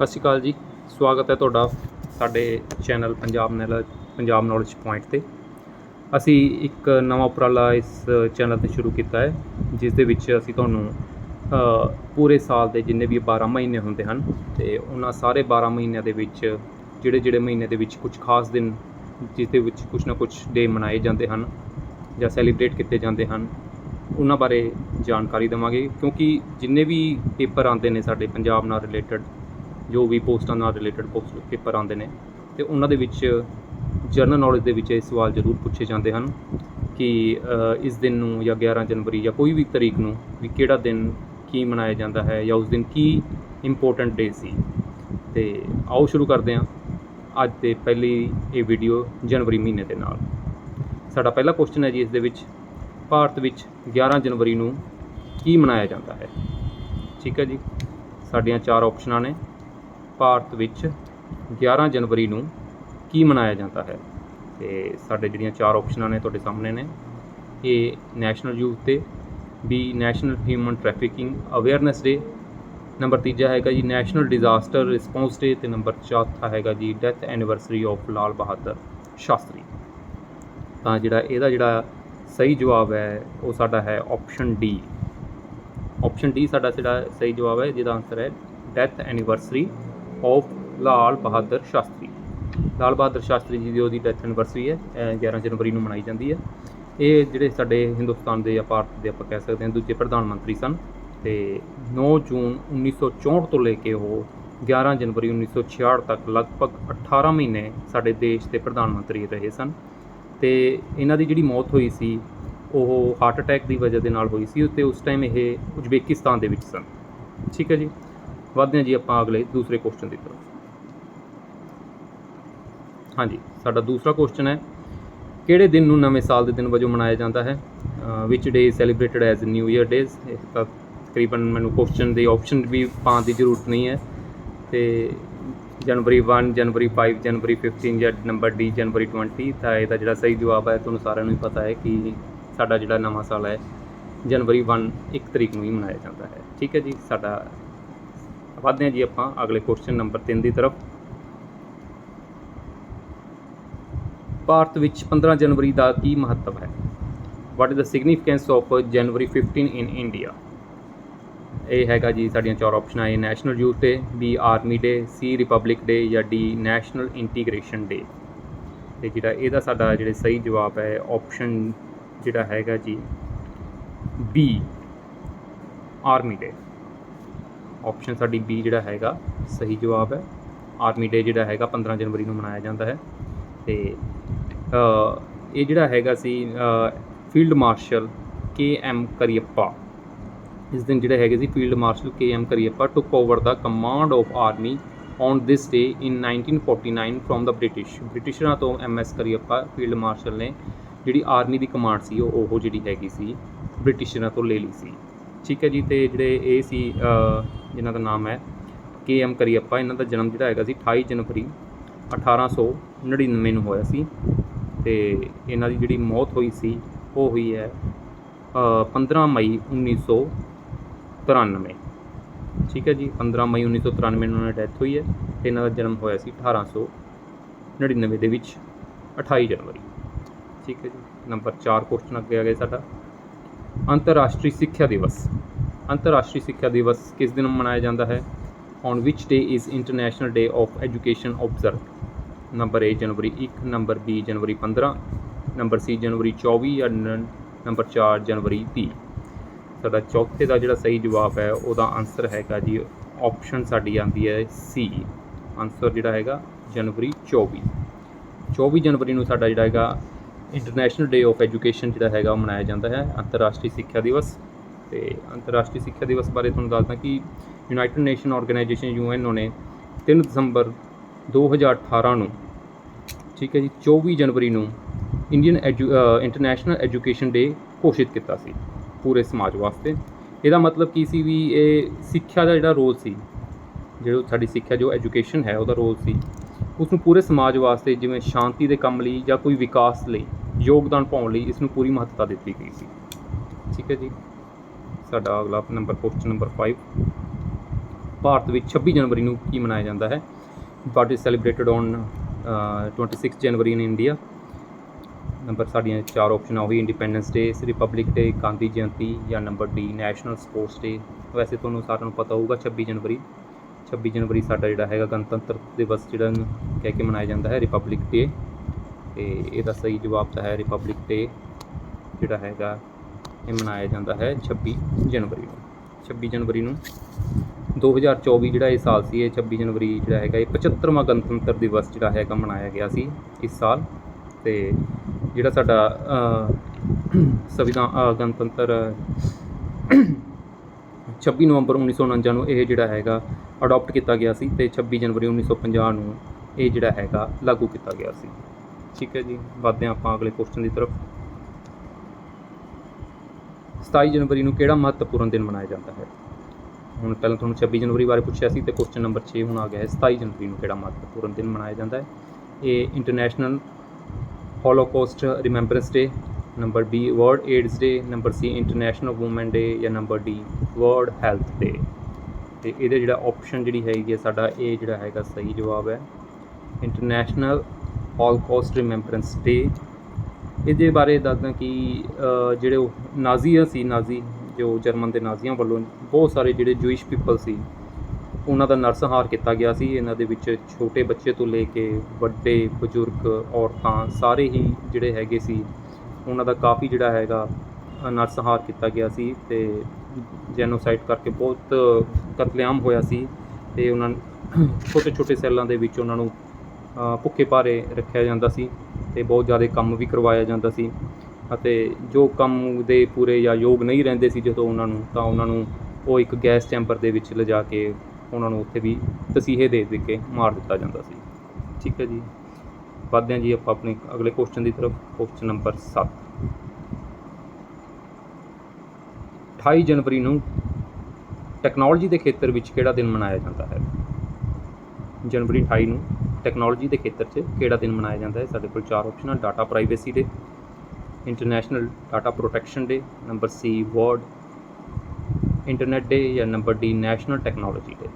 ਸਤਿ ਸ਼੍ਰੀ ਅਕਾਲ ਜੀ। ਸਵਾਗਤ ਹੈ ਤੁਹਾਡਾ ਸਾਡੇ ਚੈਨਲ ਪੰਜਾਬ ਨੈਲ ਪੰਜਾਬ ਨੌਲੇਜ ਪੁਆਇੰਟ ਤੇ। ਅਸੀਂ ਇੱਕ ਨਵਾਂ ਉਪਰਾਲਾ ਇਸ ਚੈਨਲ ਤੇ ਸ਼ੁਰੂ ਕੀਤਾ ਹੈ, ਜਿਸ ਦੇ ਵਿੱਚ ਅਸੀਂ ਤੁਹਾਨੂੰ ਪੂਰੇ ਸਾਲ ਦੇ ਜਿੰਨੇ ਵੀ 12 ਮਹੀਨੇ ਹੁੰਦੇ ਹਨ, ਤੇ ਉਹਨਾਂ ਸਾਰੇ 12 ਮਹੀਨਿਆਂ ਦੇ ਵਿੱਚ ਜਿਹੜੇ ਜਿਹੜੇ ਮਹੀਨੇ ਦੇ ਵਿੱਚ ਕੁਝ ਖਾਸ ਦਿਨ, ਜਿਸ ਦੇ ਵਿੱਚ ਕੁਝ ਨਾ ਕੁਝ ਡੇ ਮਨਾਏ ਜਾਂਦੇ ਹਨ ਜਾਂ ਸੈਲੀਬ੍ਰੇਟ ਕੀਤੇ ਜਾਂਦੇ ਹਨ, ਉਹਨਾਂ ਬਾਰੇ ਜਾਣਕਾਰੀ ਦੇਵਾਂਗੇ। ਕਿਉਂਕਿ ਜਿੰਨੇ ਵੀ ਪੇਪਰ ਆਉਂਦੇ ਨੇ ਸਾਡੇ ਪੰਜਾਬ ਨਾਲ ਰਿਲੇਟਡ ਜੋ ਵੀ ਪੋਸਟਾਂ ਨਾਲ ਰਿਲੇਟਡ ਪੋਸਟ ਪੇਪਰ ਆਉਂਦੇ ਨੇ, ਤੇ ਉਹਨਾਂ ਦੇ ਵਿੱਚ ਜਨਰਲ ਨੌਲੇਜ ਦੇ ਵਿੱਚ ਇਹ ਸਵਾਲ ਜ਼ਰੂਰ ਪੁੱਛੇ ਜਾਂਦੇ ਹਨ ਕਿ ਇਸ ਦਿਨ ਨੂੰ ਜਾਂ 11 ਜਨਵਰੀ ਜਾਂ ਕੋਈ ਵੀ ਤਰੀਕ ਨੂੰ ਵੀ ਕਿਹੜਾ ਦਿਨ ਕੀ ਮਨਾਇਆ ਜਾਂਦਾ ਹੈ ਜਾਂ ਉਸ ਦਿਨ ਕੀ ਇੰਪੋਰਟੈਂਟ ਡੇ ਸੀ। ਤੇ ਆਓ ਸ਼ੁਰੂ ਕਰਦੇ ਹਾਂ ਅੱਜ ਦੇ ਪਹਿਲੀ ਇਹ ਵੀਡੀਓ ਜਨਵਰੀ ਮਹੀਨੇ ਦੇ ਨਾਲ। ਸਾਡਾ ਪਹਿਲਾ ਕੁਐਸਚਨ ਹੈ ਜੀ ਇਸ ਦੇ ਵਿੱਚ, ਭਾਰਤ ਵਿੱਚ 11 ਜਨਵਰੀ ਨੂੰ ਕੀ ਮਨਾਇਆ ਜਾਂਦਾ ਹੈ? ਠੀਕ ਹੈ ਜੀ। ਸਾਡੀਆਂ ਚਾਰ ਆਪਸ਼ਨਾਂ ਨੇ। ਭਾਰਤ ਵਿੱਚ 11 ਜਨਵਰੀ ਨੂੰ ਕੀ ਮਨਾਇਆ ਜਾਂਦਾ ਹੈ? ਤੇ ਸਾਡੇ ਜਿਹੜੀਆਂ ਚਾਰ ਆਪਸ਼ਨਾਂ ਨੇ ਤੁਹਾਡੇ ਸਾਹਮਣੇ ਨੇ। ਇਹ national youth day B national human trafficking awareness day number ਤੀਜਾ ਹੈਗਾ ਜੀ ਨੈਸ਼ਨਲ ਡਿਜ਼ਾਸਟਰ ਰਿਸਪੌਂਸ ਡੇ ਤੇ ਨੰਬਰ ਚੌਥਾ ਹੈਗਾ ਜੀ death anniversary of Lal Bahadur Shastri ਤਾਂ ਜਿਹੜਾ ਇਹਦਾ ਜਿਹੜਾ ਸਹੀ ਜਵਾਬ ਹੈ, ਉਹ ਸਾਡਾ ਹੈ ਆਪਸ਼ਨ ਡੀ ਆਪਸ਼ਨ ਡੀ ਸਾਡਾ ਜਿਹੜਾ ਸਹੀ ਜਵਾਬ ਹੈ, ਜਿਹਦਾ ਆਨਸਰ ਹੈ death anniversary of Lal Bahadur Shastri. Lal Bahadur Shastri ji ਦੀ ਉਹਦੀ ਡੈਥ ਐਨੀਵਰਸਰੀ ਹੈ, ਅਹ 11 ਜਨਵਰੀ ਨੂੰ ਮਨਾਈ ਜਾਂਦੀ ਹੈ। ਇਹ ਜਿਹੜੇ ਸਾਡੇ ਹਿੰਦੁਸਤਾਨ ਦੇ ਜਾਂ ਭਾਰਤ ਦੇ ਆਪਾਂ ਕਹਿ ਸਕਦੇ ਹਾਂ, ਦੂਜੇ ਪ੍ਰਧਾਨ ਮੰਤਰੀ ਸਨ ਤੇ 9 ਜੂਨ 1964 ਤੋਂ ਲੈ ਕੇ ਉਹ 11 ਜਨਵਰੀ 1966 ਤੱਕ ਲਗਭਗ 18 ਮਹੀਨੇ ਸਾਡੇ ਦੇਸ਼ ਦੇ ਪ੍ਰਧਾਨ ਮੰਤਰੀ ਰਹੇ ਸਨ। ਤੇ ਇਹਨਾਂ ਦੀ ਜਿਹੜੀ ਮੌਤ ਹੋਈ ਸੀ, ਉਹ ਹਾਰਟ ਅਟੈਕ ਦੀ ਵਜ੍ਹਾ ਦੇ ਨਾਲ ਹੋਈ ਸੀ ਤੇ ਉਸ ਟਾਈਮ ਇਹ ਉਜ਼ਬੇਕਿਸਤਾਨ ਦੇ ਵਿੱਚ ਸਨ। ਠੀਕ ਹੈ ਜੀ? ਵਧਦੇ ਹਾਂ ਜੀ ਆਪਾਂ ਅਗਲੇ ਦੂਸਰੇ ਕੁਐਸਚਨ ਦੀ ਤਰਫ। ਹਾਂਜੀ, ਸਾਡਾ ਦੂਸਰਾ ਕੁਐਸਚਨ ਹੈ, ਕਿਹੜੇ ਦਿਨ ਨੂੰ ਨਵੇਂ ਸਾਲ ਦੇ ਦਿਨ ਵਜੋਂ ਮਨਾਇਆ ਜਾਂਦਾ ਹੈ? Which day is celebrated as new year days ਤਾਂ ਤਕਰੀਬਨ ਮੈਨੂੰ ਕੁਐਸਚਨ ਦੇ ਆਪਸ਼ਨ ਵੀ ਪਾਉਣ ਦੀ ਜ਼ਰੂਰਤ ਨਹੀਂ ਹੈ। ਤੇ ਜਨਵਰੀ 1 ਜਨਵਰੀ 5 ਜਨਵਰੀ 15 ਜਾਂ ਨੰਬਰ ਡੀ ਜਨਵਰੀ 20 ਤਾਂ ਇਹਦਾ ਜਿਹੜਾ ਸਹੀ ਜਵਾਬ ਹੈ, ਤੁਹਾਨੂੰ ਸਾਰਿਆਂ ਨੂੰ ਹੀ ਪਤਾ ਹੈ ਕਿ ਸਾਡਾ ਜਿਹੜਾ ਨਵਾਂ ਸਾਲ ਹੈ, ਜਨਵਰੀ 1 ਇੱਕ ਤਰੀਕ ਨੂੰ ਹੀ ਮਨਾਇਆ ਜਾਂਦਾ ਹੈ। ਠੀਕ ਹੈ ਜੀ, ਸਾਡਾ ਵਧਦੇ ਹਾਂ ਜੀ ਆਪਾਂ ਅਗਲੇ ਕੁਐਸਚਨ ਨੰਬਰ 3 ਦੀ ਤਰਫ। ਭਾਰਤ ਵਿੱਚ 15 ਜਨਵਰੀ ਦਾ ਕੀ ਮਹੱਤਵ ਹੈ? What is the significance of January 15 in India ਇਹ ਹੈਗਾ ਜੀ ਸਾਡੀਆਂ ਚਾਰ ਆਪਸ਼ਨਾਂ ਹੈ national youth day B army day C republic day ਜਾਂ ਡੀ ਨੈਸ਼ਨਲ ਇੰਟੀਗ੍ਰੇਸ਼ਨ ਡੇ ਤੇ ਜਿਹੜਾ ਇਹਦਾ ਸਾਡਾ ਜਿਹੜੇ ਸਹੀ ਜਵਾਬ ਹੈ ਆਪਸ਼ਨ ਜਿਹੜਾ ਹੈਗਾ ਜੀ ਬੀ ਆਰਮੀ ਡੇ ਆਪਸ਼ਨ ਸਾਡੀ ਬੀ ਜਿਹੜਾ ਹੈਗਾ, ਸਹੀ ਜਵਾਬ ਹੈ। ਆਰਮੀ ਡੇ ਜਿਹੜਾ ਹੈਗਾ 15 ਜਨਵਰੀ ਨੂੰ ਮਨਾਇਆ ਜਾਂਦਾ ਹੈ। ਤੇ ਇਹ ਜਿਹੜਾ ਹੈਗਾ ਸੀ field marshal K M Cariappa ਇਸ ਦਿਨ ਜਿਹੜੇ ਹੈਗੇ ਸੀ field marshal K M Cariappa took over the command of army on this day in 1949 from the British ਬ੍ਰਿਟਿਸ਼ਰਾਂ ਤੋਂ M S Cariappa field marshal ਨੇ ਜਿਹੜੀ ਆਰਮੀ ਦੀ ਕਮਾਂਡ ਸੀ, ਉਹ ਉਹ ਜਿਹੜੀ ਹੈਗੀ ਸੀ ਬ੍ਰਿਟਿਸ਼ਰਾਂ ਤੋਂ ਲੈ ਲਈ ਸੀ। ਠੀਕ ਹੈ ਜੀ, ਤੇ ਜਿਹੜੇ ਇਹ ਸੀ ਜਿਨ੍ਹਾਂ ਦਾ ਨਾਮ ਹੈ ਕੇ ਐਮ ਕਰੀਅੱਪਾ। ਇਹਨਾਂ ਦਾ ਜਨਮ ਜਿਹੜਾ ਹੈਗਾ ਸੀ 28 ਜਨਵਰੀ 1899 ਨੂੰ ਹੋਇਆ ਸੀ ਤੇ ਇਹਨਾਂ ਦੀ ਜਿਹੜੀ ਮੌਤ ਹੋਈ ਸੀ ਉਹ ਹੋਈ ਹੈ ਅ, 15 ਮਈ 1993 ਠੀਕ ਹੈ ਜੀ 15 ਮਈ 1993 ਨੂੰ ਉਹਨਾਂ ਦੀ ਡੈਥ ਹੋਈ ਹੈ ਤੇ ਇਹਨਾਂ ਦਾ ਜਨਮ ਹੋਇਆ ਸੀ 1899 ਦੇ ਵਿੱਚ 28 ਜਨਵਰੀ। ਠੀਕ ਹੈ ਜੀ ਨੰਬਰ 4 ਕੁਐਸਚਨ ਅੱਗੇ ਆ ਗਿਆ ਸਾਡਾ। ਅੰਤਰਰਾਸ਼ਟਰੀ ਸਿੱਖਿਆ ਦਿਵਸ। ਅੰਤਰਰਾਸ਼ਟਰੀ ਸਿੱਖਿਆ ਦਿਵਸ ਕਿਸ ਦਿਨ ਮਨਾਇਆ ਜਾਂਦਾ ਹੈ? On which day is international day of education observe number A January 1 number B January 15 number C January 24 ਜਾਂ ਨੰਬਰ 4 ਜਨਵਰੀ 30 ਸਾਡਾ ਚੌਥੇ ਦਾ ਜਿਹੜਾ ਸਹੀ ਜਵਾਬ ਹੈ, ਉਹਦਾ ਆਨਸਰ ਹੈਗਾ ਜੀ ਆਪਸ਼ਨ ਸਾਡੀ ਆਂਦੀ ਹੈ ਸੀ ਆਨਸਰ ਜਿਹੜਾ ਹੈਗਾ ਜਨਵਰੀ 24 24 ਜਨਵਰੀ ਨੂੰ ਸਾਡਾ ਜਿਹੜਾ ਹੈਗਾ ਇੰਟਰਨੈਸ਼ਨਲ ਡੇ ਆਫ ਐਜੂਕੇਸ਼ਨ ਜਿਹੜਾ ਹੈਗਾ, ਉਹ ਮਨਾਇਆ ਜਾਂਦਾ ਹੈ, ਅੰਤਰਰਾਸ਼ਟਰੀ ਸਿੱਖਿਆ ਦਿਵਸ। ਤੇ ਅੰਤਰਰਾਸ਼ਟਰੀ ਸਿੱਖਿਆ ਦਿਵਸ ਬਾਰੇ ਤੁਹਾਨੂੰ ਦੱਸਦਾ ਕਿ ਯੂਨਾਈਟਿਡ ਨੇਸ਼ਨ ਆਰਗੇਨਾਈਜੇਸ਼ਨ ਯੂਐਨਓ ਨੇ 3 ਦਸੰਬਰ 2018 ਨੂੰ, ਠੀਕ ਹੈ ਜੀ 24 ਜਨਵਰੀ ਨੂੰ ਇੰਡੀਅਨ ਇੰਟਰਨੈਸ਼ਨਲ ਐਜੂਕੇਸ਼ਨ ਡੇ ਘੋਸ਼ਿਤ ਕੀਤਾ ਸੀ ਪੂਰੇ ਸਮਾਜ ਵਾਸਤੇ। ਇਹਦਾ ਮਤਲਬ ਕੀ ਸੀ ਵੀ ਇਹ ਸਿੱਖਿਆ ਦਾ ਜਿਹੜਾ ਰੋਲ ਸੀ, ਜਿਹੜਾ ਸਾਡੀ ਸਿੱਖਿਆ, ਜੋ ਐਜੂਕੇਸ਼ਨ ਹੈ, ਉਹਦਾ ਰੋਲ ਸੀ ਉਸ ਨੂੰ ਪੂਰੇ ਸਮਾਜ ਵਾਸਤੇ ਜਿਵੇਂ ਸ਼ਾਂਤੀ ਦੇ ਕੰਮ ਲਈ ਜਾਂ ਕੋਈ ਵਿਕਾਸ ਲਈ ਯੋਗਦਾਨ ਪਾਉਣ ਲਈ ਇਸ ਨੂੰ ਪੂਰੀ ਮਹੱਤਤਾ ਦਿੱਤੀ ਗਈ ਸੀ। ਠੀਕ ਹੈ ਜੀ। ਸਾਡਾ ਅਗਲਾ ਨੰਬਰ ਕੁਐਸਚਨ ਨੰਬਰ 5 ਭਾਰਤ ਵਿੱਚ 26 ਜਨਵਰੀ ਨੂੰ ਕੀ ਮਨਾਇਆ ਜਾਂਦਾ ਹੈ? What is celebrated on 26 January in India number ਸਾਡੀਆਂ ਚਾਰ ਆਪਸ਼ਨਾਂ ਉਹੀ independence day republic day Gandhi Jayanti ਜਾਂ number D national sports day ਵੈਸੇ ਤੁਹਾਨੂੰ ਸਾਰਿਆਂ ਨੂੰ ਪਤਾ ਹੋਊਗਾ 26 ਜਨਵਰੀ। 26 ਜਨਵਰੀ ਸਾਡਾ ਜਿਹੜਾ ਹੈਗਾ ਗਣਤੰਤਰ ਦਿਵਸ ਜਿਹੜਾ ਕਹਿ ਕੇ ਮਨਾਇਆ ਜਾਂਦਾ ਹੈ ਰਿਪਬਲਿਕ ਡੇ ਤੇ ਇਹਦਾ ਸਹੀ ਜਵਾਬ ਤਾਂ ਹੈ ਰਿਪਬਲਿਕ ਡੇ ਜਿਹੜਾ ਹੈਗਾ ਇਹ ਮਨਾਇਆ ਜਾਂਦਾ ਹੈ 26 ਜਨਵਰੀ ਨੂੰ। 26 ਜਨਵਰੀ ਨੂੰ 2024 ਜਿਹੜਾ ਇਹ ਸਾਲ ਸੀ, ਇਹ 26 ਜਨਵਰੀ ਜਿਹੜਾ ਹੈਗਾ, ਇਹ 75ਵਾਂ ਗਣਤੰਤਰ ਦਿਵਸ ਜਿਹੜਾ ਹੈਗਾ ਮਨਾਇਆ ਗਿਆ ਸੀ ਇਸ ਸਾਲ। ਤੇ ਜਿਹੜਾ ਸਾਡਾ ਸੰਵਿਧਾਨ ਗਣਤੰਤਰ 26 ਨਵੰਬਰ 1949 ਨੂੰ ਇਹ ਜਿਹੜਾ ਹੈਗਾ ਅਡਾਪਟ ਕੀਤਾ ਗਿਆ ਸੀ ਤੇ 26 ਜਨਵਰੀ 1950 ਨੂੰ ਇਹ ਜਿਹੜਾ ਹੈਗਾ ਲਾਗੂ ਕੀਤਾ ਗਿਆ ਸੀ। ਠੀਕ ਹੈ ਜੀ, ਵੱਧਦੇ ਹਾਂ ਆਪਾਂ ਅਗਲੇ ਕੁਐਸਚਨ ਦੀ ਤਰਫ। 27 ਜਨਵਰੀ ਨੂੰ ਕਿਹੜਾ ਮਹੱਤਵਪੂਰਨ ਦਿਨ ਮਨਾਇਆ ਜਾਂਦਾ ਹੈ? ਹੁਣ ਪਹਿਲਾਂ ਤੁਹਾਨੂੰ 26 ਜਨਵਰੀ ਬਾਰੇ ਪੁੱਛਿਆ ਸੀ ਤੇ ਕੁਐਸਚਨ ਨੰਬਰ 6 ਹੁਣ ਆ ਗਿਆ ਹੈ। 27 ਜਨਵਰੀ ਨੂੰ ਕਿਹੜਾ ਮਹੱਤਵਪੂਰਨ ਦਿਨ ਮਨਾਇਆ ਜਾਂਦਾ ਹੈ? ਇਹ international holocaust remembrance day number B world AIDS day number C international women day ਜਾਂ number D world health day ਤੇ ਇਹਦੇ ਜਿਹੜਾ ਆਪਸ਼ਨ ਜਿਹੜੀ ਹੈਗੀ ਹੈ ਸਾਡਾ ਇਹ ਜਿਹੜਾ ਹੈਗਾ ਸਹੀ ਜਵਾਬ ਹੈ। ਇੰਟਰਨੈਸ਼ਨਲ ਹੋਲੋਕੌਸਟ ਰਿਮੈਂਬਰੈਂਸ ਡੇ ਇਹਦੇ ਬਾਰੇ ਦੱਸਦਾ ਕਿ ਜਿਹੜੇ ਉਹ ਨਾਜ਼ੀਆਂ ਸੀ ਨਾਜ਼ੀ ਜੋ ਜਰਮਨ ਦੇ ਨਾਜ਼ੀਆਂ ਵੱਲੋਂ ਬਹੁਤ ਸਾਰੇ ਜਿਹੜੇ ਜੂਇਸ਼ ਪੀਪਲ ਸੀ ਉਹਨਾਂ ਦਾ ਨਰਸੰਹਾਰ ਕੀਤਾ ਗਿਆ ਸੀ। ਇਹਨਾਂ ਦੇ ਵਿੱਚ ਛੋਟੇ ਬੱਚੇ ਤੋਂ ਲੈ ਕੇ ਵੱਡੇ ਬਜ਼ੁਰਗ ਔਰਤਾਂ ਸਾਰੇ ਹੀ ਜਿਹੜੇ ਹੈਗੇ ਸੀ ਉਹਨਾਂ ਦਾ ਕਾਫੀ ਜਿਹੜਾ ਹੈਗਾ ਅ, ਨਰਸੰਹਾਰ ਕੀਤਾ ਗਿਆ ਸੀ ਤੇ ਜੈਨੋਸਾਈਡ ਕਰਕੇ ਬਹੁਤ ਕਤਲੇਆਮ ਹੋਇਆ ਸੀ ਤੇ ਉਹਨਾਂ ਛੋਟੇ ਛੋਟੇ ਸੈੱਲਾਂ ਦੇ ਵਿੱਚ ਉਹਨਾਂ ਨੂੰ ਭੁੱਖੇ ਭਾਰੇ ਰੱਖਿਆ ਜਾਂਦਾ ਸੀ ਤੇ ਬਹੁਤ ਜ਼ਿਆਦਾ ਕੰਮ ਵੀ ਕਰਵਾਇਆ ਜਾਂਦਾ ਸੀ ਅਤੇ ਜੋ ਕੰਮ ਦੇ ਪੂਰੇ ਜਾਂ ਯੋਗ ਨਹੀਂ ਰਹਿੰਦੇ ਸੀ ਜਦੋਂ ਉਹਨਾਂ ਨੂੰ, ਤਾਂ ਉਹਨਾਂ ਨੂੰ ਉਹ ਇੱਕ ਗੈਸ ਚੈਂਬਰ ਦੇ ਵਿੱਚ ਲਿਜਾ ਕੇ ਉਹਨਾਂ ਨੂੰ ਉੱਥੇ ਵੀ ਤਸੀਹੇ ਦੇ ਦੇ ਕੇ ਮਾਰ ਦਿੱਤਾ ਜਾਂਦਾ ਸੀ। ਠੀਕ ਹੈ ਜੀ। ਵੱਧਦੇ ਹਾਂ ਜੀ ਆਪਾਂ ਆਪਣੇ ਅਗਲੇ ਕੁਐਸਚਨ ਦੀ ਤਰਫ। ਕੁਐਸਚਨ ਨੰਬਰ 7 28 ਜਨਵਰੀ ਨੂੰ ਟੈਕਨੋਲੋਜੀ ਦੇ ਖੇਤਰ ਵਿੱਚ ਕਿਹੜਾ ਦਿਨ ਮਨਾਇਆ ਜਾਂਦਾ ਹੈ? ਜਨਵਰੀ 28 ਨੂੰ ਟੈਕਨੋਲੋਜੀ ਦੇ ਖੇਤਰ 'ਚ ਕਿਹੜਾ ਦਿਨ ਮਨਾਇਆ ਜਾਂਦਾ ਹੈ? ਸਾਡੇ ਕੋਲ ਚਾਰ ਆਪਸ਼ਨਾਂ data privacy day international data protection day number C world internet day ਜਾਂ number D national technology day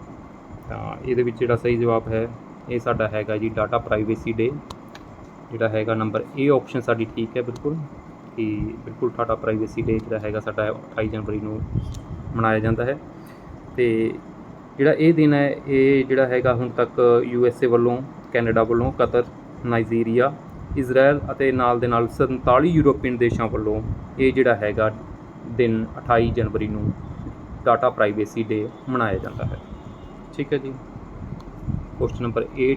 ਤਾਂ ਇਹਦੇ ਵਿੱਚ ਜਿਹੜਾ ਸਹੀ ਜਵਾਬ ਹੈ, ਇਹ ਸਾਡਾ ਹੈਗਾ ਜੀ ਡਾਟਾ ਪ੍ਰਾਈਵੇਸੀ ਡੇ ਜਿਹੜਾ ਹੈਗਾ ਨੰਬਰ ਏ ਆਪਸ਼ਨ ਸਾਡੀ ਠੀਕ ਹੈ ਬਿਲਕੁਲ, ਕਿ ਬਿਲਕੁਲ ਡਾਟਾ ਪ੍ਰਾਈਵੇਸੀ ਡੇ ਜਿਹੜਾ ਹੈਗਾ ਸਾਡਾ 28 ਜਨਵਰੀ ਨੂੰ ਮਨਾਇਆ ਜਾਂਦਾ ਹੈ। ਤੇ ਜਿਹੜਾ ਇਹ ਦਿਨ ਹੈ, ਇਹ ਜਿਹੜਾ ਹੈਗਾ ਹੁਣ ਤੱਕ ਯੂ ਐਸ ਏ ਵੱਲੋਂ, ਕੈਨੇਡਾ ਵੱਲੋਂ, ਕਤਰ, ਨਾਈਜੀਰੀਆ ਇਜ਼ਰਾਈਲ ਅਤੇ ਨਾਲ ਦੇ ਨਾਲ 47 ਯੂਰੋਪੀਅਨ ਦੇਸ਼ਾਂ ਵੱਲੋਂ ਇਹ ਜਿਹੜਾ ਹੈਗਾ ਦਿਨ 28 ਜਨਵਰੀ ਨੂੰ ਡਾਟਾ ਪ੍ਰਾਈਵੇਸੀ ਡੇ ਮਨਾਇਆ ਜਾਂਦਾ ਹੈ। ਠੀਕ ਹੈ ਜੀ। ਕੁਐਸਚਨ ਨੰਬਰ 8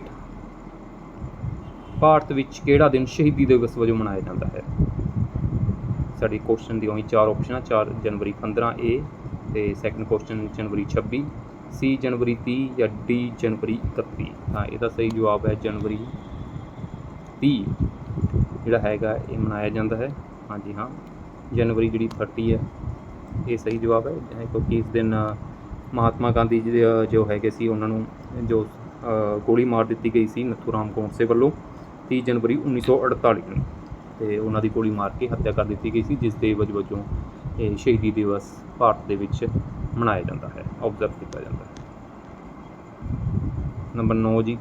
ਭਾਰਤ ਵਿੱਚ ਕਿਹੜਾ ਦਿਨ ਸ਼ਹੀਦੀ ਦਿਵਸ ਵਜੋਂ ਮਨਾਇਆ ਜਾਂਦਾ ਹੈ? ਸਾਡੀ ਕੁਐਸਚਨ ਦੀ ਉਹੀ ਚਾਰ ਆਪਸ਼ਨਾਂ 4 ਜਨਵਰੀ 15 ਏ ਤੇ ਸੈਕੰਡ ਕੁਐਸਚਨ ਜਨਵਰੀ 26 ਸੀ ਜਨਵਰੀ 30 ਜਾਂ ਡੀ ਜਨਵਰੀ 31 ਹਾਂ, ਇਹਦਾ ਸਹੀ ਜਵਾਬ ਹੈ ਜਨਵਰੀ 30 ਜਿਹੜਾ ਹੈਗਾ ਇਹ ਮਨਾਇਆ ਜਾਂਦਾ ਹੈ। ਹਾਂਜੀ ਹਾਂ, ਜਨਵਰੀ ਜਿਹੜੀ 30 ਹੈ, ਇਹ ਸਹੀ ਜਵਾਬ ਹੈ। ਕਿਉਂਕਿ ਇਸ ਦਿਨ ਮਹਾਤਮਾ ਗਾਂਧੀ ਜੀ ਦੇ ਜੋ ਹੈਗੇ ਸੀ, ਉਹਨਾਂ ਨੂੰ ਜੋ ਗੋਲੀ ਮਾਰ ਦਿੱਤੀ ਗਈ ਸੀ ਨੱਥੂ ਰਾਮ ਗੋਂਡਸੇ ਵੱਲੋਂ 30 ਜਨਵਰੀ 1948 ਨੂੰ। ਤੇ ਉਹਨਾਂ ਦੀ ਗੋਲੀ ਮਾਰ ਕੇ ਹੱਤਿਆ ਕਰ ਦਿੱਤੀ ਗਈ ਸੀ, ਜਿਸ ਦੇ ਵਜ ਵਜੋਂ ਇਹ ਸ਼ਹੀਦੀ ਦਿਵਸ ਭਾਰਤ ਦੇ ਵਿੱਚ ਮਨਾਇਆ ਜਾਂਦਾ ਹੈ ਆਬਜ਼ਰਵ ਕੀਤਾ ਜਾਂਦਾ ਹੈ। ਨੰਬਰ 9 ਜੀ।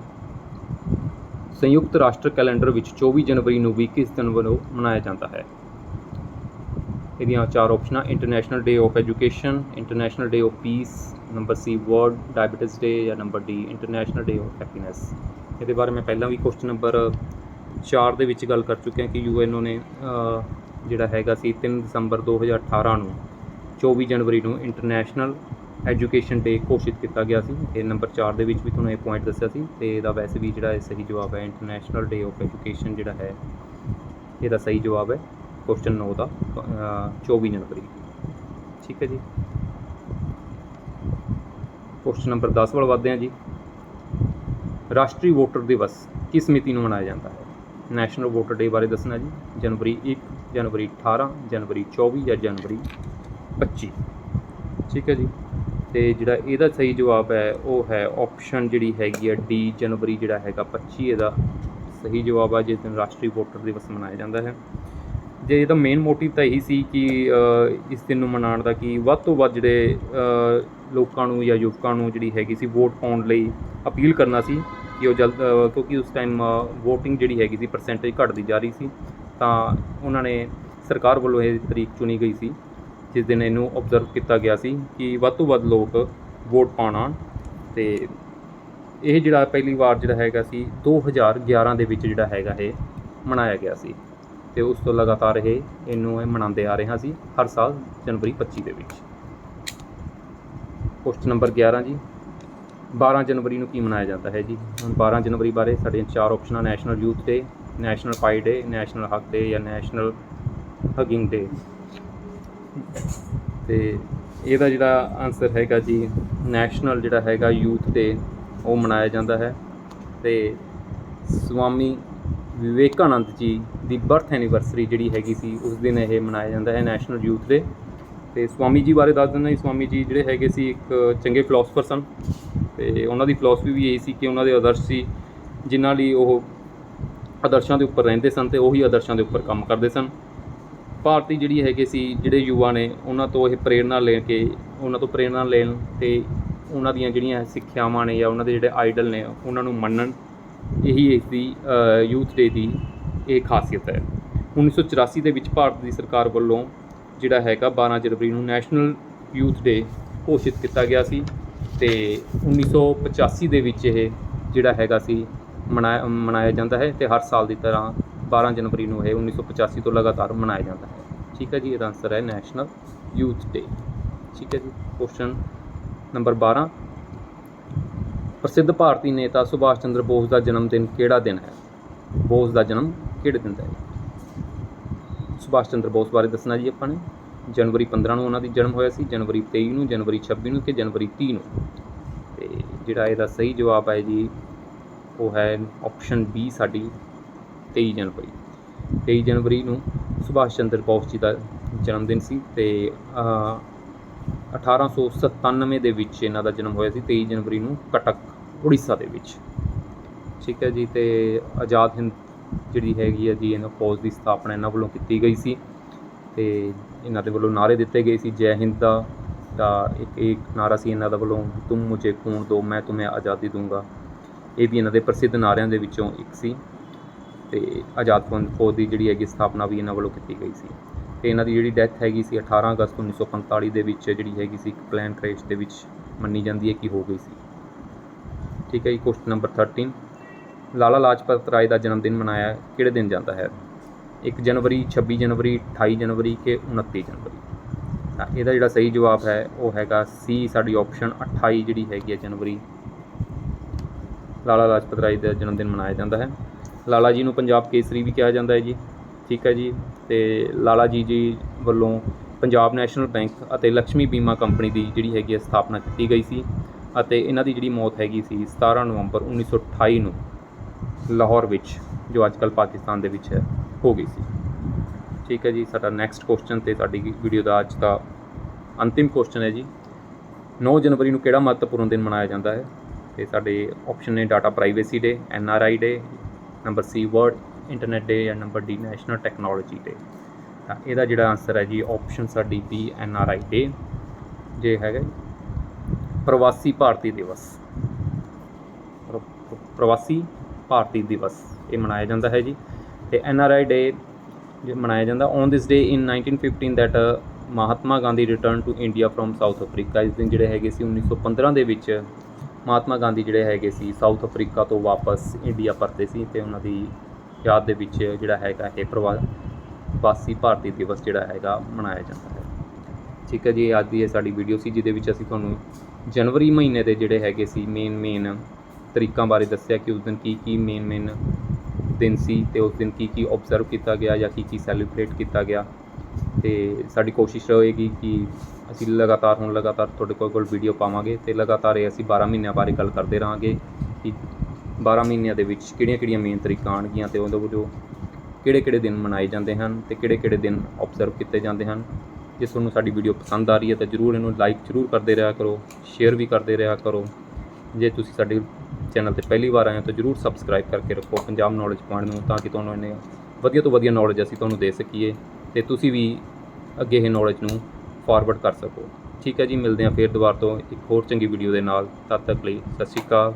ਸੰਯੁਕਤ ਰਾਸ਼ਟਰ ਕੈਲੰਡਰ ਵਿੱਚ 24 ਜਨਵਰੀ ਨੂੰ ਵੀ ਕਿਸ ਦਿਨ ਵੱਲੋਂ ਮਨਾਇਆ ਜਾਂਦਾ ਹੈ? ਇਹਦੀਆਂ ਚਾਰ ਆਪਸ਼ਨਾਂ international day of education international day of peace number C world diabetes day ਜਾਂ number D international day of happiness ਇਹਦੇ ਬਾਰੇ ਮੈਂ ਪਹਿਲਾਂ ਵੀ ਕੁਐਸਚਨ ਨੰਬਰ 4 ਦੇ ਵਿੱਚ ਗੱਲ ਕਰ ਚੁੱਕਿਆ ਕਿ ਯੂਐਨਓ ਨੇ ਜਿਹੜਾ ਹੈਗਾ ਸੀ 3 ਦਸੰਬਰ 2018 ਨੂੰ 24 ਜਨਵਰੀ ਨੂੰ ਇੰਟਰਨੈਸ਼ਨਲ ਐਜੂਕੇਸ਼ਨ ਡੇ ਘੋਸ਼ਿਤ ਕੀਤਾ ਗਿਆ ਸੀ ਤੇ ਨੰਬਰ 4 ਦੇ ਵਿੱਚ ਵੀ ਤੁਹਾਨੂੰ ਇਹ ਪੁਆਇੰਟ ਦੱਸਿਆ ਸੀ ਤੇ ਇਹਦਾ ਵੈਸੇ ਵੀ ਜਿਹੜਾ ਇਹ ਸਹੀ ਜਵਾਬ ਹੈ ਇੰਟਰਨੈਸ਼ਨਲ ਡੇ ਆਫ ਐਜੂਕੇਸ਼ਨ ਜਿਹੜਾ ਹੈ ਇਹਦਾ ਸਹੀ ਜਵਾਬ ਹੈ ਕੁਐਸਚਨ 9 ਦਾ ਅ, 24 ਜਨਵਰੀ। ਠੀਕ ਹੈ ਜੀ। ਕੁਐਸਚਨ ਨੰਬਰ 10 ਵੱਲ ਵਧਦੇ ਹਾਂ ਜੀ। ਰਾਸ਼ਟਰੀ ਵੋਟਰ ਦਿਵਸ ਕਿਸ ਮਿਤੀ ਨੂੰ ਮਨਾਇਆ ਜਾਂਦਾ ਹੈ? ਨੈਸ਼ਨਲ ਵੋਟਰ ਡੇ ਬਾਰੇ ਦੱਸਣਾ ਜੀ। ਜਨਵਰੀ 1 ਜਨਵਰੀ 18 ਜਨਵਰੀ 24 ਜਾਂ ਜਨਵਰੀ 25 ਠੀਕ ਹੈ ਜੀ। ਤੇ ਜਿਹੜਾ ਇਹਦਾ ਸਹੀ ਜਵਾਬ ਹੈ, ਉਹ ਹੈ ਆਪਸ਼ਨ ਜਿਹੜੀ ਹੈਗੀ ਹੈ ਡੀ ਜਨਵਰੀ ਜਿਹੜਾ ਹੈਗਾ 25 ਇਹਦਾ ਸਹੀ ਜਵਾਬ ਆ, ਜਿਸ ਦਿਨ ਰਾਸ਼ਟਰੀ ਵੋਟਰ ਦਿਵਸ ਮਨਾਇਆ ਜਾਂਦਾ ਹੈ। ਜੇ ਇਹਦਾ ਮੇਨ ਮੋਟਿਵ ਤਾਂ ਇਹੀ ਸੀ ਕਿ ਇਸ ਦਿਨ ਨੂੰ ਮਨਾਉਣ ਦਾ ਕਿ ਵੱਧ ਤੋਂ ਵੱਧ ਜਿਹੜੇ ਲੋਕਾਂ ਨੂੰ ਜਾਂ ਯੁਵਕਾਂ ਨੂੰ ਜਿਹੜੀ ਹੈਗੀ ਸੀ ਵੋਟ ਪਾਉਣ ਲਈ ਅਪੀਲ ਕਰਨਾ ਸੀ ਕਿ ਉਹ ਜਲਦ ਕਿਉਂਕਿ ਉਸ ਟਾਈਮ VOTING ਜਿਹੜੀ ਹੈਗੀ ਸੀ ਪਰਸੈਂਟੇਜ ਘਟਦੀ ਜਾ ਰਹੀ ਸੀ, ਤਾਂ ਉਹਨਾਂ ਨੇ ਸਰਕਾਰ ਵੱਲੋਂ ਇਹ ਤਰੀਕ ਚੁਣੀ ਗਈ ਸੀ। ਜਿਸ ਦਿਨ ਇਹਨੂੰ ਆਬਜ਼ਰਵ ਕੀਤਾ ਗਿਆ ਸੀ ਕਿ ਵੱਧ ਤੋਂ ਵੱਧ ਲੋਕ ਵੋਟ ਪਾਉਣ ਆਉਣ ਤੇ ਇਹ ਜਿਹੜਾ ਪਹਿਲੀ ਵਾਰ ਜਿਹੜਾ ਹੈਗਾ ਸੀ 2011 ਦੇ ਵਿੱਚ ਜਿਹੜਾ ਹੈਗਾ ਇਹ ਮਨਾਇਆ ਗਿਆ ਸੀ ਤੇ ਉਸ ਤੋਂ ਲਗਾਤਾਰ ਇਹ ਇਹਨੂੰ ਇਹ ਮਨਾਉਂਦੇ ਆ ਰਹੇ ਸੀ ਹਰ ਸਾਲ ਜਨਵਰੀ 25 ਦੇ ਵਿੱਚ। ਕੁਐਸਚਨ ਨੰਬਰ 11 ਜੀ। 12 ਜਨਵਰੀ ਨੂੰ ਕੀ ਮਨਾਇਆ ਜਾਂਦਾ ਹੈ ਜੀ? ਹੁਣ 12 ਜਨਵਰੀ ਬਾਰੇ ਸਾਡੀਆਂ ਚਾਰ ਆਪਸ਼ਨਾਂ national youth day national pie day national hug day ਜਾਂ ਨੈਸ਼ਨਲ ਹਗਿੰਗ ਡੇ ਤੇ ਇਹਦਾ ਜਿਹੜਾ ਆਨਸਰ ਹੈਗਾ ਜੀ ਨੈਸ਼ਨਲ ਜਿਹੜਾ ਹੈਗਾ ਯੂਥ ਡੇ ਉਹ ਮਨਾਇਆ ਜਾਂਦਾ ਹੈ। ਤੇ ਸਵਾਮੀ ਵਿਵੇਕਾਨੰਦ ਜੀ ਦੀ ਬਰਥ ਐਨੀਵਰਸਰੀ ਜਿਹੜੀ ਹੈਗੀ ਸੀ, ਉਸ ਦਿਨ ਇਹ ਮਨਾਇਆ ਜਾਂਦਾ ਹੈ ਨੈਸ਼ਨਲ ਯੂਥ ਡੇ ਤੇ ਸਵਾਮੀ ਜੀ ਬਾਰੇ ਦੱਸ ਦਿੰਦਾ ਜੀ, ਸਵਾਮੀ ਜੀ ਜਿਹੜੇ ਹੈਗੇ ਸੀ ਇੱਕ ਚੰਗੇ ਫਿਲਾਸਫਰ ਸਨ। ਤੇ ਉਹਨਾਂ ਦੀ ਫਿਲਾਸਫੀ ਵੀ ਇਹੀ ਸੀ ਕਿ ਉਹਨਾਂ ਦੇ ਆਦਰਸ਼ ਸੀ, ਜਿਨ੍ਹਾਂ ਲਈ ਉਹ ਆਦਰਸ਼ਾਂ ਦੇ ਉੱਪਰ ਰਹਿੰਦੇ ਸਨ ਤੇ ਉਹੀ ਆਦਰਸ਼ਾਂ ਦੇ ਉੱਪਰ ਕੰਮ ਕਰਦੇ ਸਨ। ਭਾਰਤੀ ਜਿਹੜੀ ਹੈਗੇ ਸੀ, ਜਿਹੜੇ ਯੁਵਾ ਨੇ, ਉਹਨਾਂ ਤੋਂ ਇਹ ਪ੍ਰੇਰਣਾ ਲੈ ਕੇ, ਉਹਨਾਂ ਤੋਂ ਪ੍ਰੇਰਣਾ ਲੈਣ ਤੇ ਉਹਨਾਂ ਦੀਆਂ ਜਿਹੜੀਆਂ ਸਿੱਖਿਆਵਾਂ ਨੇ ਜਾਂ ਉਹਨਾਂ ਦੇ ਜਿਹੜੇ ਆਈਡਲ ਨੇ, ਉਹਨਾਂ ਨੂੰ ਮੰਨਣ, ਇਹੀ ਇਸ ਦੀ ਯੂਥ ਡੇ ਦੀ ਇਹ ਖਾਸੀਅਤ ਹੈ। 1984 ਦੇ ਵਿੱਚ ਭਾਰਤ ਦੀ ਸਰਕਾਰ ਵੱਲੋਂ ਜਿਹੜਾ ਹੈਗਾ 12 ਜਨਵਰੀ ਨੂੰ ਨੈਸ਼ਨਲ ਯੂਥ ਡੇ ਘੋਸ਼ਿਤ ਕੀਤਾ ਗਿਆ ਸੀ ਤੇ 1985 ਦੇ ਵਿੱਚ ਇਹ ਜਿਹੜਾ ਹੈਗਾ ਸੀ ਮਨਾਇਆ ਮਨਾਇਆ ਜਾਂਦਾ ਹੈ ਤੇ ਹਰ ਸਾਲ ਦੀ ਤਰ੍ਹਾਂ 12 ਜਨਵਰੀ ਨੂੰ ਇਹ 1985 ਤੋਂ ਲਗਾਤਾਰ ਮਨਾਇਆ ਜਾਂਦਾ ਹੈ। ਠੀਕ ਹੈ ਜੀ, ਇਹਦਾ ਆਨਸਰ ਹੈ ਨੈਸ਼ਨਲ ਯੂਥ ਡੇ ਠੀਕ ਹੈ ਜੀ ਕੁਐਸਚਨ ਨੰਬਰ 12 ਪ੍ਰਸਿੱਧ ਭਾਰਤੀ ਨੇਤਾ ਸੁਭਾਸ਼ ਚੰਦਰ ਬੋਸ ਦਾ ਜਨਮ ਦਿਨ ਕਿਹੜਾ ਦਿਨ ਹੈ? ਬੋਸ ਦਾ ਜਨਮ ਕਿਹੜੇ ਦਿਨ ਦਾ ਹੈ? ਸੁਭਾਸ਼ ਚੰਦਰ ਬੋਸ ਬਾਰੇ ਦੱਸਣਾ ਜੀ ਆਪਾਂ ਨੇ। ਜਨਵਰੀ 15 ਨੂੰ ਉਹਨਾਂ ਦੀ ਜਨਮ ਹੋਇਆ ਸੀ, ਜਨਵਰੀ 23 ਨੂੰ, ਜਨਵਰੀ 26 ਨੂੰ ਤੇ ਜਨਵਰੀ 30 ਨੂੰ। ਤੇ ਜਿਹੜਾ ਇਹਦਾ ਸਹੀ ਜਵਾਬ ਹੈ ਜੀ, ਉਹ ਹੈ ਆਪਸ਼ਨ ਬੀ ਸਾਡੀ 23 ਜਨਵਰੀ 23 ਜਨਵਰੀ ਨੂੰ ਸੁਭਾਸ਼ ਚੰਦਰ ਬੋਸ ਜੀ ਦਾ ਜਨਮ ਦਿਨ ਸੀ ਤੇ ਅਹ, 1897 ਦੇ ਵਿੱਚ ਇਹਨਾਂ ਦਾ ਜਨਮ ਹੋਇਆ ਸੀ 23 ਜਨਵਰੀ ਨੂੰ ਕਟਕ ਉੜੀਸਾ ਦੇ ਵਿੱਚ। ਠੀਕ ਹੈ ਜੀ ਤੇ ਆਜ਼ਾਦ ਹਿੰਦ ਜਿਹੜੀ ਹੈਗੀ ਹੈ ਜੀ ਇਹਨਾਂ ਫੌਜ ਦੀ ਸਥਾਪਨਾ ਇਹਨਾਂ ਵੱਲੋਂ ਕੀਤੀ ਗਈ ਸੀ ਤੇ ਇਹਨਾਂ ਦੇ ਵੱਲੋਂ ਨਾਅਰੇ ਦਿੱਤੇ ਗਏ ਸੀ ਜੈ ਹਿੰਦ ਦਾ ਦਾ ਇੱਕ ਇੱਕ ਨਾਰਾ ਸੀ ਇਹਨਾਂ ਦਾ ਵੱਲੋਂ ਤੁਮ ਮੁਝੇ ਖੂਨ ਦੋ ਮੈਂ ਤੁਮੇ ਆਜ਼ਾਦੀ ਦੂੰਗਾ। ਇਹ ਵੀ ਇਹਨਾਂ ਦੇ ਪ੍ਰਸਿੱਧ ਨਾਅਰਿਆਂ ਦੇ ਵਿੱਚੋਂ ਇੱਕ ਸੀ। ਤੇ ਆਜ਼ਾਦ ਫੌਜ ਦੀ ਜਿਹੜੀ ਹੈਗੀ ਸਥਾਪਨਾ ਵੀ ਇਹਨਾਂ ਵੱਲੋਂ ਕੀਤੀ ਗਈ ਸੀ। ਤੇ ਇਹਨਾਂ ਦੀ ਜਿਹੜੀ ਡੈਥ ਹੈਗੀ ਸੀ 18 ਅਗਸਤ 1945 ਦੇ ਵਿੱਚ ਜਿਹੜੀ ਹੈਗੀ ਸੀ ਇੱਕ ਪਲੇਨ ਕ੍ਰੈਸ਼ ਦੇ ਵਿੱਚ ਮੰਨੀ ਜਾਂਦੀ ਹੈ ਕਿ ਹੋ ਗਈ ਸੀ। ਠੀਕ ਹੈ ਜੀ ਕੁਐਸਚਨ ਨੰਬਰ 13 ਲਾਲਾ ਲਾਜਪਤ ਰਾਏ ਦਾ ਜਨਮ ਦਿਨ ਮਨਾਇਆ ਕਿਹੜੇ ਦਿਨ ਜਾਂਦਾ ਹੈ? 1 ਜਨਵਰੀ 26 ਜਨਵਰੀ 28 ਜਨਵਰੀ ਕਿ 29 ਜਨਵਰੀ? ਤਾਂ ਇਹਦਾ ਜਿਹੜਾ ਸਹੀ ਜਵਾਬ ਹੈ ਉਹ ਹੈਗਾ ਸੀ, ਸਾਡੀ ਆਪਸ਼ਨ 28 ਜਿਹੜੀ ਹੈਗੀ ਹੈ ਜਨਵਰੀ। ਲਾਲਾ ਲਾਜਪਤ ਰਾਏ ਦਾ ਜਨਮ ਦਿਨ ਮਨਾਇਆ ਜਾਂਦਾ ਹੈ। ਲਾਲਾ ਜੀ ਨੂੰ ਪੰਜਾਬ ਕੇਸਰੀ ਵੀ ਕਿਹਾ ਜਾਂਦਾ ਹੈ ਜੀ। ਠੀਕ ਹੈ ਜੀ। ਤੇ ਲਾਲਾ ਜੀ ਜੀ ਵੱਲੋਂ ਪੰਜਾਬ ਨੈਸ਼ਨਲ ਬੈਂਕ ਅਤੇ ਲక్ష్ਮੀ ਬੀਮਾ ਕੰਪਨੀ ਦੀ ਜਿਹੜੀ ਹੈਗੀ ਹੈ ਸਥਾਪਨਾ ਕੀਤੀ ਗਈ ਸੀ ਅਤੇ ਇਹਨਾਂ ਦੀ ਜਿਹੜੀ ਮੌਤ ਹੈਗੀ ਸੀ 17 ਨਵੰਬਰ 1928 ਨੂੰ ਲਾਹੌਰ ਵਿੱਚ, ਜੋ ਅੱਜਕੱਲ ਪਾਕਿਸਤਾਨ ਦੇ ਵਿੱਚ ਹੈ ਹੋ ਗਈ ਸੀ। ਠੀਕ ਹੈ ਜੀ। ਸਾਡਾ ਨੈਕਸਟ ਕੁਐਸਚਨ ਤੇ ਸਾਡੀ ਵੀਡੀਓ ਦਾ ਅੱਜ ਦਾ ਅੰਤਿਮ ਕੁਐਸਚਨ ਹੈ ਜੀ। 9 ਜਨਵਰੀ ਨੂੰ ਕਿਹੜਾ ਮਹੱਤਵਪੂਰਨ ਦਿਨ ਮਨਾਇਆ ਜਾਂਦਾ ਹੈ? ਤੇ ਸਾਡੇ ਆਪਸ਼ਨ ਨੇ data privacy day N R I day number C world internet day ਜਾਂ number D national technology day ਤਾਂ ਇਹਦਾ ਜਿਹੜਾ ਆਨਸਰ ਹੈ ਜੀ ਆਪਸ਼ਨ ਸਾਡੀ ਬੀ ਐਨ ਆਰ ਆਈ ਡੇ ਜੇ ਹੈਗਾ ਪ੍ਰਵਾਸੀ ਭਾਰਤੀ ਦਿਵਸ। ਪ੍ਰਵਾਸੀ ਭਾਰਤੀ ਦਿਵਸ, ਇਹ ਮਨਾਇਆ ਜਾਂਦਾ ਹੈ ਜੀ। ਤੇ ਐਨ ਆਰ ਆਈ ਡੇ ਜੇ ਮਨਾਇਆ ਜਾਂਦਾ on this day in 1915 that Mahatma Gandhi return to India from South Africa ਇਸ ਦਿਨ ਜਿਹੜੇ ਹੈਗੇ ਸੀ 1915 ਦੇ ਵਿੱਚ ਮਹਾਤਮਾ ਗਾਂਧੀ ਜਿਹੜੇ ਹੈਗੇ ਸੀ ਸਾਊਥ ਅਫਰੀਕਾ ਤੋਂ ਵਾਪਸ ਇੰਡੀਆ ਪਰਤੇ ਸੀ ਤੇ ਉਹਨਾਂ ਦੀ ਯਾਦ ਦੇ ਵਿੱਚ ਜਿਹੜਾ ਹੈਗਾ ਇਹ ਪ੍ਰਵਾਸੀ ਭਾਰਤੀ ਦਿਵਸ ਜਿਹੜਾ ਹੈਗਾ ਮਨਾਇਆ ਜਾਂਦਾ ਹੈ। ਠੀਕ ਹੈ ਜੀ, ਅੱਜ ਦੀ ਇਹ ਸਾਡੀ ਵੀਡੀਓ ਸੀ, ਜਿਹਦੇ ਵਿੱਚ ਅਸੀਂ ਤੁਹਾਨੂੰ ਜਨਵਰੀ ਮਹੀਨੇ ਦੇ ਜਿਹੜੇ ਹੈਗੇ ਸੀ ਮੇਨ ਮੇਨ ਤਰੀਕਾਂ ਬਾਰੇ ਦੱਸਿਆ ਕਿ ਉਸ ਦਿਨ ਕੀ ਕੀ ਮੇਨ ਮੇਨ ਦਿਨ ਸੀ ਤੇ ਉਸ ਦਿਨ ਕੀ ਕੀ ਆਬਜ਼ਰਵ ਕੀਤਾ ਗਿਆ ਜਾਂ ਕੀ ਕੀ ਸੈਲੀਬ੍ਰੇਟ ਕੀਤਾ ਗਿਆ। ਤੇ ਸਾਡੀ ਕੋਸ਼ਿਸ਼ ਰਹੇਗੀ ਕਿ ਅਸੀਂ ਲਗਾਤਾਰ ਹੁਣ ਲਗਾਤਾਰ ਤੁਹਾਡੇ ਕੋਲ ਕੋਲ ਵੀਡੀਓ ਪਾਵਾਂਗੇ ਤੇ ਲਗਾਤਾਰ ਇਹ ਅਸੀਂ 12 ਮਹੀਨਿਆਂ ਬਾਰੇ ਗੱਲ ਕਰਦੇ ਰਹਾਂਗੇ ਕਿ 12 ਮਹੀਨਿਆਂ ਦੇ ਵਿੱਚ ਕਿਹੜੀਆਂ-ਕਿਹੜੀਆਂ ਮੇਨ ਤਰੀਕਾਂ ਆਉਣਗੀਆਂ ਤੇ ਉਹਦੇ ਵਜੋਂ ਕਿਹੜੇ-ਕਿਹੜੇ ਦਿਨ ਮਨਾਏ ਜਾਂਦੇ ਹਨ ਤੇ ਕਿਹੜੇ-ਕਿਹੜੇ ਦਿਨ ਆਬਜ਼ਰਵ ਕੀਤੇ ਜਾਂਦੇ ਹਨ। ਜੇ ਤੁਹਾਨੂੰ ਸਾਡੀ ਵੀਡੀਓ ਪਸੰਦ ਆ ਰਹੀ ਹੈ ਤਾਂ ਜਰੂਰ ਇਹਨੂੰ ਲਾਈਕ ਜਰੂਰ ਕਰਦੇ ਰਿਹਾ ਕਰੋ ਸ਼ੇਅਰ ਵੀ ਕਰਦੇ ਰਿਹਾ ਕਰੋ। ਜੇ ਤੁਸੀਂ ਸਾਡੇ ਚੈਨਲ ਤੇ ਪਹਿਲੀ ਵਾਰ ਆਏ ਹੋ ਤਾਂ ਜਰੂਰ ਸਬਸਕ੍ਰਾਈਬ ਕਰਕੇ ਰੱਖੋ ਪੰਜਾਬ ਨੌਲੇਜ ਪੁਆਇੰਟ ਨੂੰ ਤਾਂ ਕਿ ਤੁਹਾਨੂੰ ਇਹਨੇ ਵਧੀਆ ਤੋਂ ਵਧੀਆ ਨੌਲੇਜ ਅਸੀਂ ਤੁਹਾਨੂੰ ਦੇ ਸਕੀਏ। ਤੇ ਤੁਸੀਂ ਵੀ ਅੱਗੇ ਇਹ ਨੌਲੇਜ ਨੂੰ ਫਾਰਵਰਡ ਕਰ ਸਕੋ। ਠੀਕ ਹੈ ਜੀ, ਮਿਲਦੇ ਹਾਂ ਫੇਰ ਦੁਬਾਰਾ ਤੋਂ ਇੱਕ ਹੋਰ ਚੰਗੀ ਵੀਡੀਓ ਦੇ ਨਾਲ। ਤਦ ਤੱਕ ਲਈ ਸਤਿ ਸ਼੍ਰੀ ਅਕਾਲ,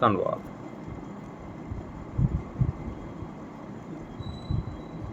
ਧੰਨਵਾਦ।